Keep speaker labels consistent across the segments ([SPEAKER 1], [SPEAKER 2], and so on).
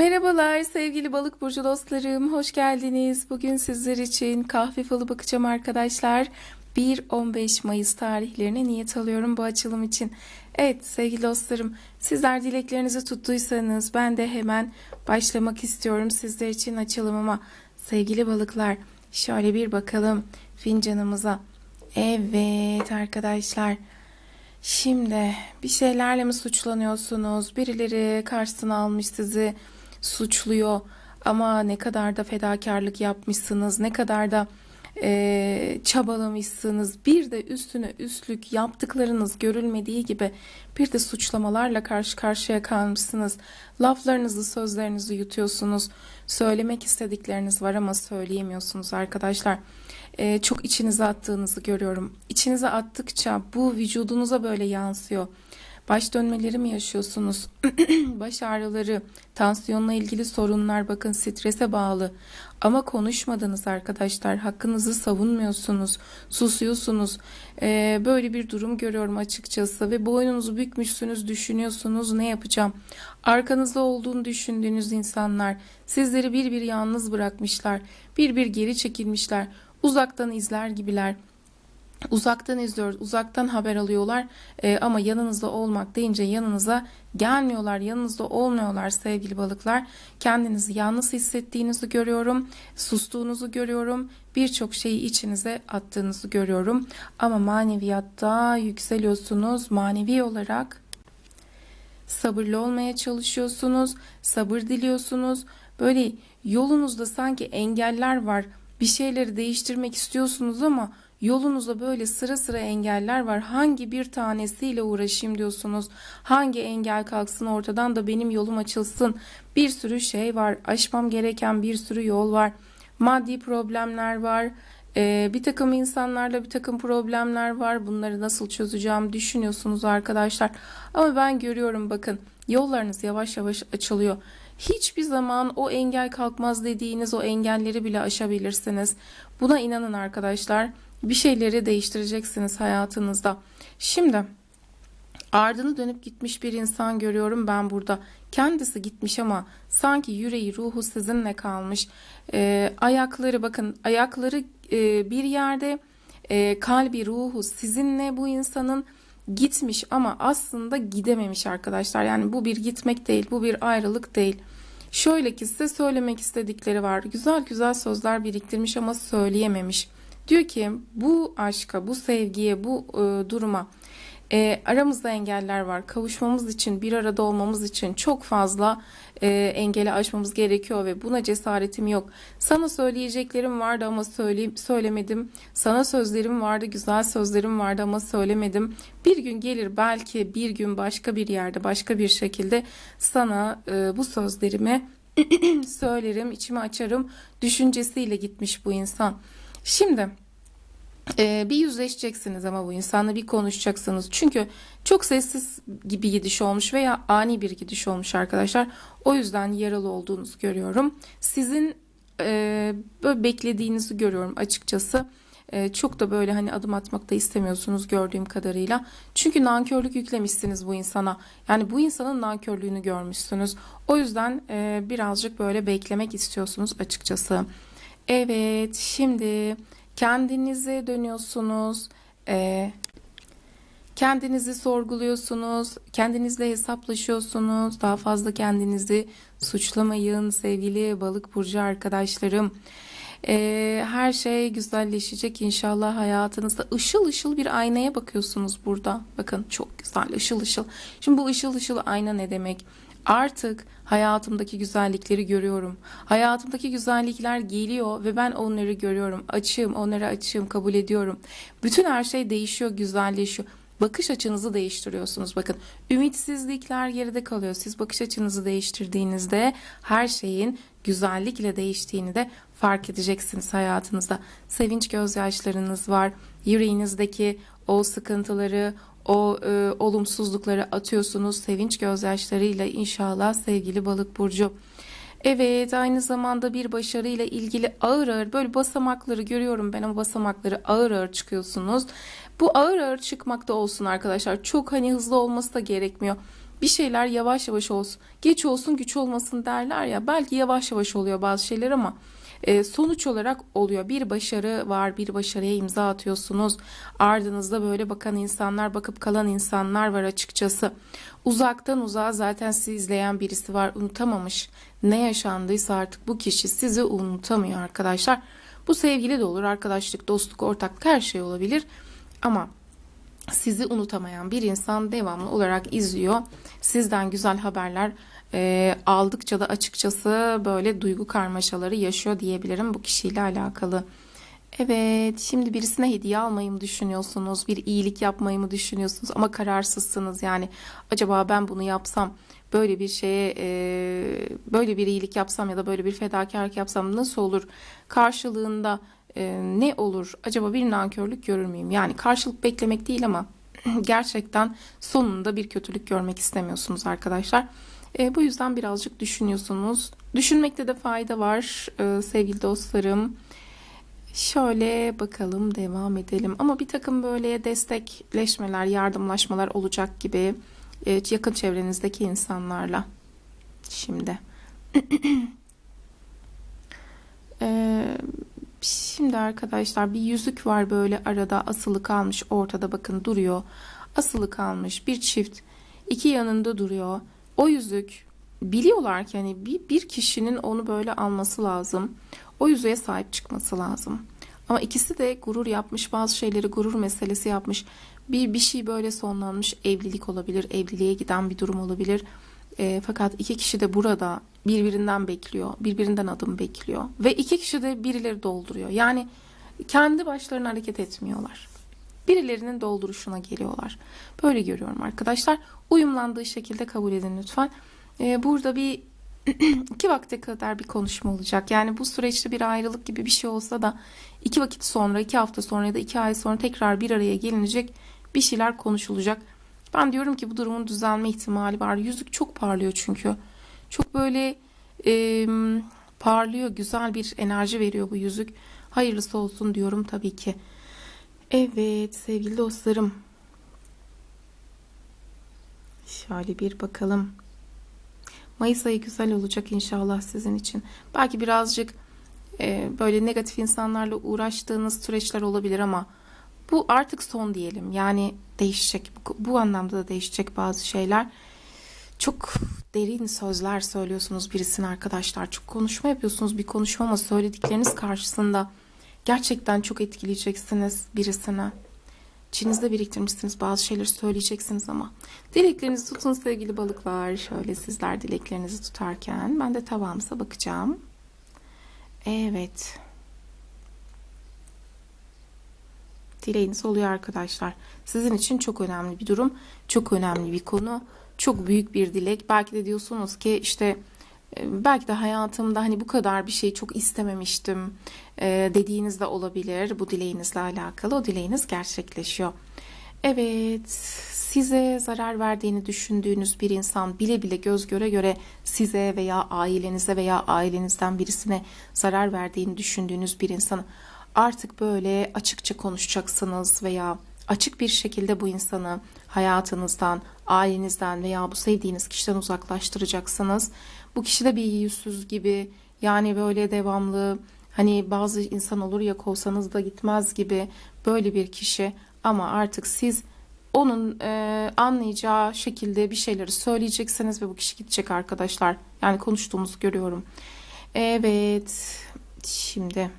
[SPEAKER 1] Merhabalar sevgili balık burcu dostlarım. Hoş geldiniz. Bugün sizler için kahve falı bakacağım arkadaşlar. 1-15 Mayıs tarihlerine niyet alıyorum bu açılım için. Evet sevgili dostlarım sizler dileklerinizi tuttuysanız ben de hemen başlamak istiyorum sizler için açılımıma. Sevgili balıklar şöyle bir bakalım fincanımıza. Evet arkadaşlar. Şimdi bir şeylerle mi suçlanıyorsunuz? Birileri karşısına almış sizi suçluyor ama ne kadar da fedakarlık yapmışsınız, ne kadar da eee, çabalamışsınız. Bir de üstüne üstlük yaptıklarınız görülmediği gibi bir de suçlamalarla karşı karşıya kalmışsınız. Laflarınızı, sözlerinizi yutuyorsunuz. Söylemek istedikleriniz var ama söyleyemiyorsunuz arkadaşlar. Eee, çok içinize attığınızı görüyorum. İçinize attıkça bu vücudunuza böyle yansıyor. Baş dönmeleri mi yaşıyorsunuz? Baş ağrıları, tansiyonla ilgili sorunlar bakın strese bağlı. Ama konuşmadınız arkadaşlar. Hakkınızı savunmuyorsunuz. Susuyorsunuz. Ee, böyle bir durum görüyorum açıkçası. Ve boynunuzu bükmüşsünüz, düşünüyorsunuz. Ne yapacağım? Arkanızda olduğunu düşündüğünüz insanlar sizleri bir bir yalnız bırakmışlar. Bir bir geri çekilmişler. Uzaktan izler gibiler. Uzaktan izliyoruz, uzaktan haber alıyorlar Ee, ama yanınızda olmak deyince yanınıza gelmiyorlar, yanınızda olmuyorlar sevgili balıklar. Kendinizi yalnız hissettiğinizi görüyorum, sustuğunuzu görüyorum, birçok şeyi içinize attığınızı görüyorum. Ama maneviyatta yükseliyorsunuz, manevi olarak sabırlı olmaya çalışıyorsunuz, sabır diliyorsunuz. Böyle yolunuzda sanki engeller var. Bir şeyleri değiştirmek istiyorsunuz ama yolunuzda böyle sıra sıra engeller var. Hangi bir tanesiyle uğraşayım diyorsunuz? Hangi engel kalksın ortadan da benim yolum açılsın? Bir sürü şey var. Aşmam gereken bir sürü yol var. Maddi problemler var. Ee, bir takım insanlarla bir takım problemler var. Bunları nasıl çözeceğim düşünüyorsunuz arkadaşlar. Ama ben görüyorum bakın yollarınız yavaş yavaş açılıyor. Hiçbir zaman o engel kalkmaz dediğiniz o engelleri bile aşabilirsiniz. Buna inanın arkadaşlar. Bir şeyleri değiştireceksiniz hayatınızda. Şimdi ardını dönüp gitmiş bir insan görüyorum ben burada. Kendisi gitmiş ama sanki yüreği ruhu sizinle kalmış. Ee, ayakları bakın ayakları e, bir yerde e, kalbi ruhu sizinle bu insanın gitmiş ama aslında gidememiş arkadaşlar. Yani bu bir gitmek değil, bu bir ayrılık değil. Şöyle ki size söylemek istedikleri var. Güzel güzel sözler biriktirmiş ama söyleyememiş. Diyor ki bu aşka, bu sevgiye, bu e, duruma e, aramızda engeller var. Kavuşmamız için, bir arada olmamız için çok fazla e, engeli aşmamız gerekiyor ve buna cesaretim yok. Sana söyleyeceklerim vardı ama söyle, söylemedim. Sana sözlerim vardı, güzel sözlerim vardı ama söylemedim. Bir gün gelir belki bir gün başka bir yerde, başka bir şekilde sana e, bu sözlerimi söylerim, içimi açarım düşüncesiyle gitmiş bu insan. Şimdi ee, bir yüzleşeceksiniz ama bu insanla bir konuşacaksınız. Çünkü çok sessiz gibi gidiş olmuş veya ani bir gidiş olmuş arkadaşlar. O yüzden yaralı olduğunuzu görüyorum. Sizin e, böyle beklediğinizi görüyorum açıkçası. E, çok da böyle hani adım atmak da istemiyorsunuz gördüğüm kadarıyla. Çünkü nankörlük yüklemişsiniz bu insana. Yani bu insanın nankörlüğünü görmüşsünüz. O yüzden e, birazcık böyle beklemek istiyorsunuz açıkçası. Evet şimdi kendinize dönüyorsunuz. Ee, kendinizi sorguluyorsunuz. Kendinizle hesaplaşıyorsunuz. Daha fazla kendinizi suçlamayın sevgili balık burcu arkadaşlarım. Ee, her şey güzelleşecek inşallah hayatınızda. Işıl ışıl bir aynaya bakıyorsunuz burada. Bakın çok güzel ışıl ışıl. Şimdi bu ışıl ışıl ayna ne demek? Artık hayatımdaki güzellikleri görüyorum. Hayatımdaki güzellikler geliyor ve ben onları görüyorum. Açığım, onlara açığım, kabul ediyorum. Bütün her şey değişiyor, güzelleşiyor. Bakış açınızı değiştiriyorsunuz. Bakın ümitsizlikler geride kalıyor. Siz bakış açınızı değiştirdiğinizde her şeyin güzellikle değiştiğini de fark edeceksiniz hayatınızda. Sevinç gözyaşlarınız var. Yüreğinizdeki o sıkıntıları, o e, olumsuzlukları atıyorsunuz sevinç gözyaşlarıyla inşallah sevgili balık burcu. Evet aynı zamanda bir başarıyla ilgili ağır ağır böyle basamakları görüyorum ben o basamakları ağır ağır çıkıyorsunuz. Bu ağır ağır çıkmakta olsun arkadaşlar. Çok hani hızlı olması da gerekmiyor. bir şeyler yavaş yavaş olsun. Geç olsun güç olmasın derler ya. Belki yavaş yavaş oluyor bazı şeyler ama e, sonuç olarak oluyor. Bir başarı var, bir başarıya imza atıyorsunuz. Ardınızda böyle bakan insanlar, bakıp kalan insanlar var açıkçası. Uzaktan uzağa zaten sizi izleyen birisi var, unutamamış. Ne yaşandıysa artık bu kişi sizi unutamıyor arkadaşlar. Bu sevgili de olur, arkadaşlık, dostluk, ortaklık her şey olabilir. Ama sizi unutamayan bir insan devamlı olarak izliyor. Sizden güzel haberler e, aldıkça da açıkçası böyle duygu karmaşaları yaşıyor diyebilirim bu kişiyle alakalı. Evet, şimdi birisine hediye almayı mı düşünüyorsunuz? Bir iyilik yapmayı mı düşünüyorsunuz? Ama kararsızsınız yani. Acaba ben bunu yapsam, böyle bir şeye, e, böyle bir iyilik yapsam ya da böyle bir fedakarlık yapsam nasıl olur? Karşılığında e, ne olur? Acaba bir nankörlük görür müyüm? Yani karşılık beklemek değil ama gerçekten sonunda bir kötülük görmek istemiyorsunuz arkadaşlar. E, bu yüzden birazcık düşünüyorsunuz. Düşünmekte de fayda var e, sevgili dostlarım. Şöyle bakalım devam edelim. Ama bir takım böyle destekleşmeler, yardımlaşmalar olacak gibi e, yakın çevrenizdeki insanlarla. Şimdi. e, şimdi arkadaşlar bir yüzük var böyle arada asılı kalmış ortada bakın duruyor. Asılı kalmış bir çift iki yanında duruyor. O yüzük biliyorlar ki hani bir, bir kişinin onu böyle alması lazım. O yüzüğe sahip çıkması lazım. Ama ikisi de gurur yapmış, bazı şeyleri gurur meselesi yapmış. Bir bir şey böyle sonlanmış, evlilik olabilir, evliliğe giden bir durum olabilir. E, fakat iki kişi de burada birbirinden bekliyor, birbirinden adım bekliyor ve iki kişi de birileri dolduruyor. Yani kendi başlarına hareket etmiyorlar. Birilerinin dolduruşuna geliyorlar. Böyle görüyorum arkadaşlar. Uyumlandığı şekilde kabul edin lütfen. E, burada bir iki vakte kadar bir konuşma olacak. Yani bu süreçte bir ayrılık gibi bir şey olsa da iki vakit sonra, iki hafta sonra ya da iki ay sonra tekrar bir araya gelinecek bir şeyler konuşulacak. Ben diyorum ki bu durumun düzelme ihtimali var. Yüzük çok parlıyor çünkü. Çok böyle e, parlıyor, güzel bir enerji veriyor bu yüzük. Hayırlısı olsun diyorum tabii ki. Evet sevgili dostlarım. Şöyle bir bakalım. Mayıs ayı güzel olacak inşallah sizin için. Belki birazcık e, böyle negatif insanlarla uğraştığınız süreçler olabilir ama bu artık son diyelim. Yani değişecek. Bu, anlamda da değişecek bazı şeyler. Çok derin sözler söylüyorsunuz birisine arkadaşlar. Çok konuşma yapıyorsunuz bir konuşma ama söyledikleriniz karşısında gerçekten çok etkileyeceksiniz birisine. İçinizde biriktirmişsiniz bazı şeyleri söyleyeceksiniz ama dileklerinizi tutun sevgili balıklar. Şöyle sizler dileklerinizi tutarken ben de tabağımıza bakacağım. Evet. Dileğiniz oluyor arkadaşlar. Sizin için çok önemli bir durum. Çok önemli bir konu. Çok büyük bir dilek. Belki de diyorsunuz ki işte belki de hayatımda hani bu kadar bir şey çok istememiştim e, dediğiniz de olabilir bu dileğinizle alakalı. O dileğiniz gerçekleşiyor. Evet, size zarar verdiğini düşündüğünüz bir insan bile bile göz göre göre size veya ailenize veya ailenizden birisine zarar verdiğini düşündüğünüz bir insanı artık böyle açıkça konuşacaksınız veya açık bir şekilde bu insanı hayatınızdan, ailenizden veya bu sevdiğiniz kişiden uzaklaştıracaksınız. Bu kişi de bir yüzsüz gibi yani böyle devamlı hani bazı insan olur ya kovsanız da gitmez gibi böyle bir kişi ama artık siz onun e, anlayacağı şekilde bir şeyleri söyleyeceksiniz ve bu kişi gidecek arkadaşlar. Yani konuştuğumuzu görüyorum. Evet. Şimdi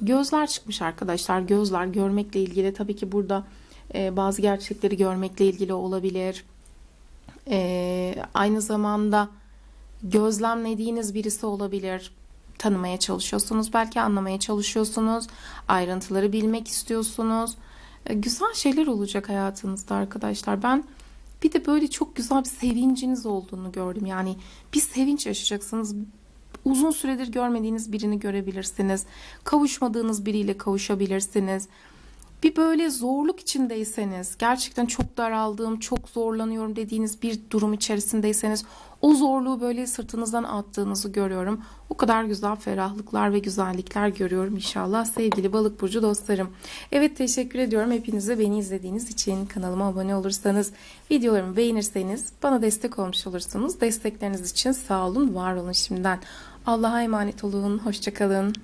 [SPEAKER 1] gözler çıkmış arkadaşlar. Gözler görmekle ilgili tabii ki burada e, bazı gerçekleri görmekle ilgili olabilir. E, aynı zamanda gözlemlediğiniz birisi olabilir. Tanımaya çalışıyorsunuz, belki anlamaya çalışıyorsunuz, ayrıntıları bilmek istiyorsunuz. E, güzel şeyler olacak hayatınızda arkadaşlar. Ben bir de böyle çok güzel bir sevinciniz olduğunu gördüm. Yani bir sevinç yaşayacaksınız. Uzun süredir görmediğiniz birini görebilirsiniz. Kavuşmadığınız biriyle kavuşabilirsiniz. Bir böyle zorluk içindeyseniz, gerçekten çok daraldım, çok zorlanıyorum dediğiniz bir durum içerisindeyseniz o zorluğu böyle sırtınızdan attığınızı görüyorum. O kadar güzel ferahlıklar ve güzellikler görüyorum inşallah sevgili balık burcu dostlarım. Evet teşekkür ediyorum hepinize beni izlediğiniz için. Kanalıma abone olursanız, videolarımı beğenirseniz bana destek olmuş olursunuz. Destekleriniz için sağ olun, var olun şimdiden. Allah'a emanet olun, hoşçakalın.